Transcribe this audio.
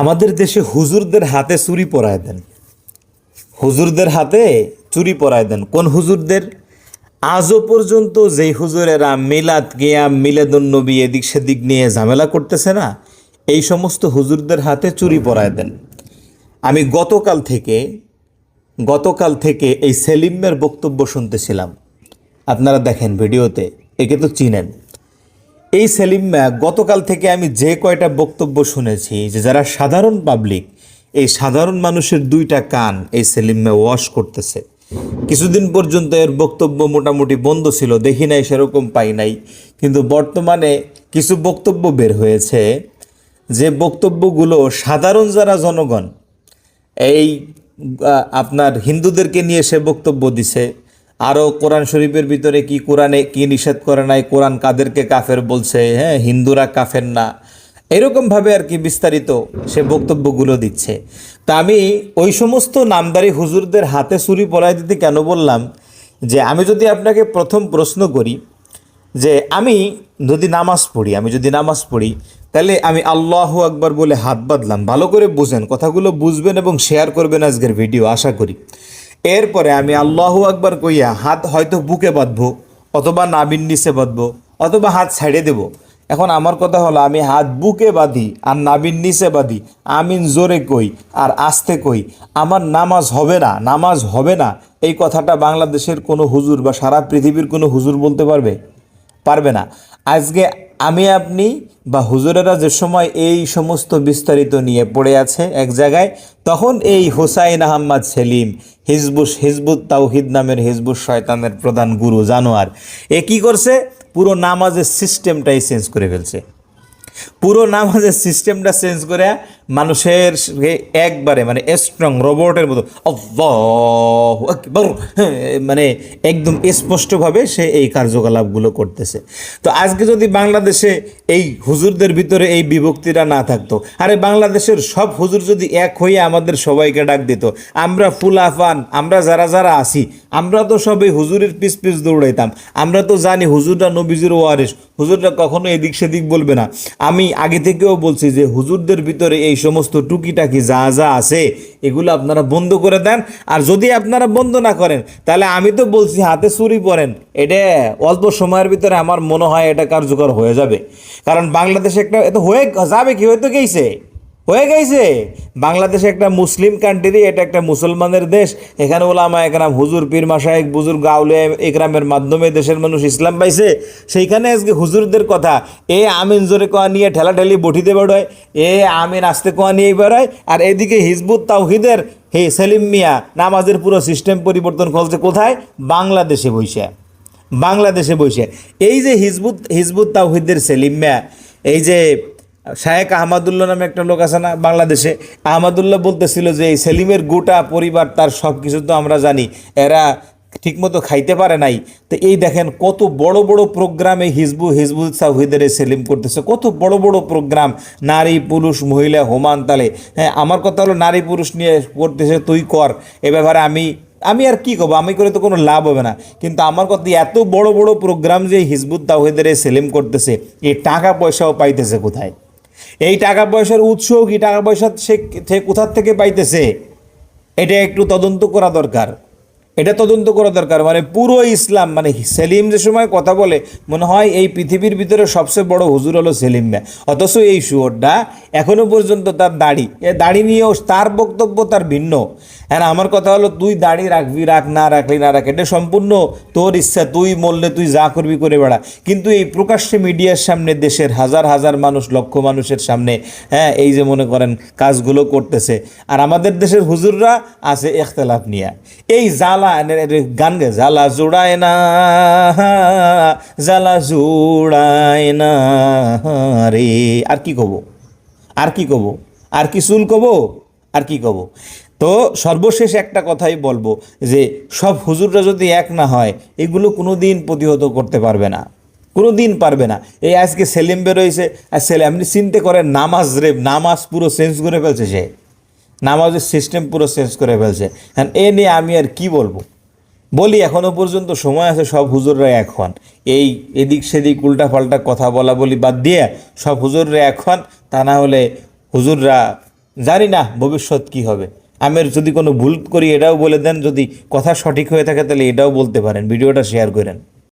আমাদের দেশে হুজুরদের হাতে চুরি পরায় দেন। হুজুরদের হাতে চুরি পরায় দেন। কোন হুজুরদের? আজও পর্যন্ত যেই হুজুরেরা মিলাদ, গিয়াম মিলাদুন নবী এদিক সেদিক নিয়ে ঝামেলা করতেছে না, এই সমস্ত হুজুরদের হাতে চুরি পরায় দেন। আমি গতকাল থেকে গতকাল থেকে এই সেলিমের বক্তব্য শুনতেছিলাম। আপনারা দেখেন ভিডিওতে, একে তো চিনেন। এই সেলিম গতকাল থেকে আমি যে কয়টা বক্তব্য শুনেছি, যে যারা সাধারণ পাবলিক এই সাধারণ মানুষের দুইটা কান এই সেলিম ওয়াশ করতেছে। কিছুদিন পর্যন্ত এর বক্তব্য মোটামুটি বন্ধ ছিল, দেখি নাই, সেরকম পাই নাই। কিন্তু বর্তমানে কিছু বক্তব্য বের হয়েছে, যে বক্তব্যগুলো সাধারণ যারা জনগণ, এই আপনার হিন্দুদেরকে নিয়ে সে বক্তব্য দিছে আরও কোরআন শরীফের ভিতরে কি কোরআনে কি নিষেধ করে নাই? কোরআন কাদেরকে কাফের বলছে হ্যাঁ হিন্দুরা কাফের না। এরকমভাবে আর কি বিস্তারিত সে বক্তব্যগুলো দিচ্ছে। তা আমি ওই সমস্ত নামদারি হুজুরদের হাতে ছুরি পড়াই দিতে কেন বললাম? যে আমি যদি আপনাকে প্রথম প্রশ্ন করি যে আমি যদি নামাজ পড়ি, আমি যদি নামাজ পড়ি, তাহলে আমি আল্লাহ আকবার বলে হাত বাঁধলাম। ভালো করে বুঝেন, কথাগুলো বুঝবেন এবং শেয়ার করবেন আজকের ভিডিও আশা করি। এরপরে আমি আল্লাহ আকবার কইয়া হাত হয়তো বুকে বাঁধবো, অথবা নাবিন নিচে বাঁধবো, অথবা হাত ছেড়ে দেব। এখন আমার কথা হলো, আমি হাত বুকে বাঁধি আর নাবিন নিচে বাঁধি, আমিন জোরে কই আর আস্তে কই। আমার নামাজ হবে না, নামাজ হবে না। এই কথাটা বাংলাদেশের কোনো হুজুর বা সারা পৃথিবীর কোনো হুজুর বলতে পারবে? পারবে না। আজকে আমি, আপনি বা হুজুরেরা যে সময় এই সমস্ত বিস্তারিত নিয়ে পড়ে আছে এক জায়গায়, তখন এই হুসাইন আহম্মদ সেলিম, হিজবুস, হিজবুত তাওহিদ নামের হিজবুস শয়তানের প্রধান গুরু, জানোয়ার, এ কী করছে? পুরো নামাজের সিস্টেমটাই চেঞ্জ করে ফেলছে। পুরো নামাজের সিস্টেমটা চেঞ্জ করে মানুষের একবারে মানে স্ট্রং রোবটের মতো। হ্যাঁ, মানে একদম স্পষ্টভাবে সে এই কার্যকলাপগুলো করতেছে। তো আজকে যদি বাংলাদেশে এই হুজুরদের ভিতরে এই বিভক্তিটা না থাকতো আরে বাংলাদেশের সব হুজুর যদি এক হয়ে আমাদের সবাইকে ডাক দিত আমরা ফুলাফান আমরা যারা যারা আছি আমরা তো সবাই হুজুরের পিস পিস দৌড়াইতাম আমরা তো জানি হুজুররা নবীজির ওয়ারিস হুজুররা কখনো এদিক সেদিক বলবে না। আমি আগে থেকেও বলছি যে হুজুরদের ভিতরে এই সমস্ত টুকিটাকি যা যা আছে, এগুলো আপনারা বন্ধ করে দেন। আর যদি আপনারা বন্ধ না করেন, তাহলে আমি তো বলছি হাতে চুরি পড়েন এটা অল্প সময়ের ভিতরে আমার মনে হয় এটা কার্যকর হয়ে যাবে। কারণ বাংলাদেশে একটা এত হয়ে যাবে কি হয়তো গেছে। হয়ে গেছে। বাংলাদেশ একটা মুসলিম কান্ট্রি এটা একটা মুসলমানের দেশ। এখানে ওলামা একরাম, হুজুর পীর মাসায়েক বুজুর্গ আউলে একরামের মাধ্যমে দেশের মানুষ ইসলাম পাইছে। সেইখানে আজকে হুজুরদের কথা, এ আমিন জোরে কোয়া নিয়ে ঠেলাঠেলি বটিতে বেরোয় এ আমিন আসতে কোয়া নিয়ে বেরোয় আর এদিকে হিজবুত তাওহিদের, হে সেলিম মিয়া, নামাজের পুরো সিস্টেম পরিবর্তন করছে কোথায়? বাংলাদেশে বৈশা বাংলাদেশে বসে এই যে হিজবুত হিজবুত তাওহিদের সেলিম মিয়া, এই যে শায়েক আহমদুল্লাহ নামে একটা লোক আছে না বাংলাদেশে, আহমদুল্লাহ বলতেছিল যে এই সেলিমের গোটা পরিবার তার সব কিছু তো আমরা জানি, এরা ঠিকমতো খাইতে পারে নাই। তো এই দেখেন কত বড় বড় প্রোগ্রামে হিজবু, হিজবুল সাহিদের সেলিম করতেছে, কত বড় বড় প্রোগ্রাম, নারী, পুরুষ, মহিলা, হোমান, তালে। হ্যাঁ আমার কথা হলো নারী, পুরুষ নিয়ে করতেছে, তুই কর, এ ব্যাপারে আমি আমি আর কি করব? আমি করে তো কোনো লাভ হবে না। কিন্তু আমার কথা এত বড় বড় প্রোগ্রাম যে হিজবুত তাহিদের সেলিম করতেছে, এই টাকা পয়সাও পাইতেছে কোথায়? এই টাকা পয়সার উৎস কি টাকা পয়সা সে কোথার থেকে পাইতেছে? এটা একটু তদন্ত করা দরকার। এটা তদন্ত করা দরকার। মানে পুরো ইসলাম মানে সেলিম যে সময় কথা বলে, মনে হয় এই পৃথিবীর ভিতরে সবচেয়ে বড় হুজুর হলো সেলিম মিয়া অথচ এই শুয়োরটা এখনও পর্যন্ত তার দাড়ি, এ দাড়ি নিয়েও তার বক্তব্য তার ভিন্ন। হ্যাঁ আমার কথা হলো, তুই দাড়ি রাখবি, রাখ, না রাখলি, না রাখ, এটা সম্পূর্ণ তোর ইচ্ছা, তুই মরলে তুই যা করবি করে বেড়া। কিন্তু এই প্রকাশ্যে মিডিয়ার সামনে দেশের হাজার হাজার মানুষ, লক্ষ মানুষের সামনে হ্যাঁ এই যে মনে করেন কাজগুলো করতেছে। আর আমাদের দেশের হুজুররা আছে এখতলাফ নিয়ে। এই এনে গান গে জ্বালা জোড়ায় না জ্বালা জোড়ায় না রে আর কি কব আর কি কব আর কি চুল কব আর কি কব তো সর্বশেষ একটা কথাই বলব যে, সব হুজুররা যদি এক না হয়, এগুলো কোনো দিন প্রতিহত করতে পারবে না। কোনো দিন পারবে না। এই আজকে সেলিম বেরোইছে আর সেলিম, আপনি চিনতে করেন, নামাজ রে, নামাজ পুরো চেঞ্জ করে ফেলছে সে। নামাজের সিস্টেম পুরো চেঞ্জ করে ফেলছে। হ্যাঁ এ নিয়ে আমি আর কি বলব? বলি এখনও পর্যন্ত সময় আছে, সব হুজুররা এখন এই এদিক সেদিক উল্টাপাল্টা কথা বলা বলি বাদ দিয়ে সব হুজুররা এখন তা না হলে হুজুররা জানি না ভবিষ্যৎ কি হবে। আমি যদি কোনো ভুল করি, এটাও বলে দেন, যদি কথা সঠিক হয়ে থাকে, তাহলে এটাও বলতে পারেন, ভিডিওটা শেয়ার করেন।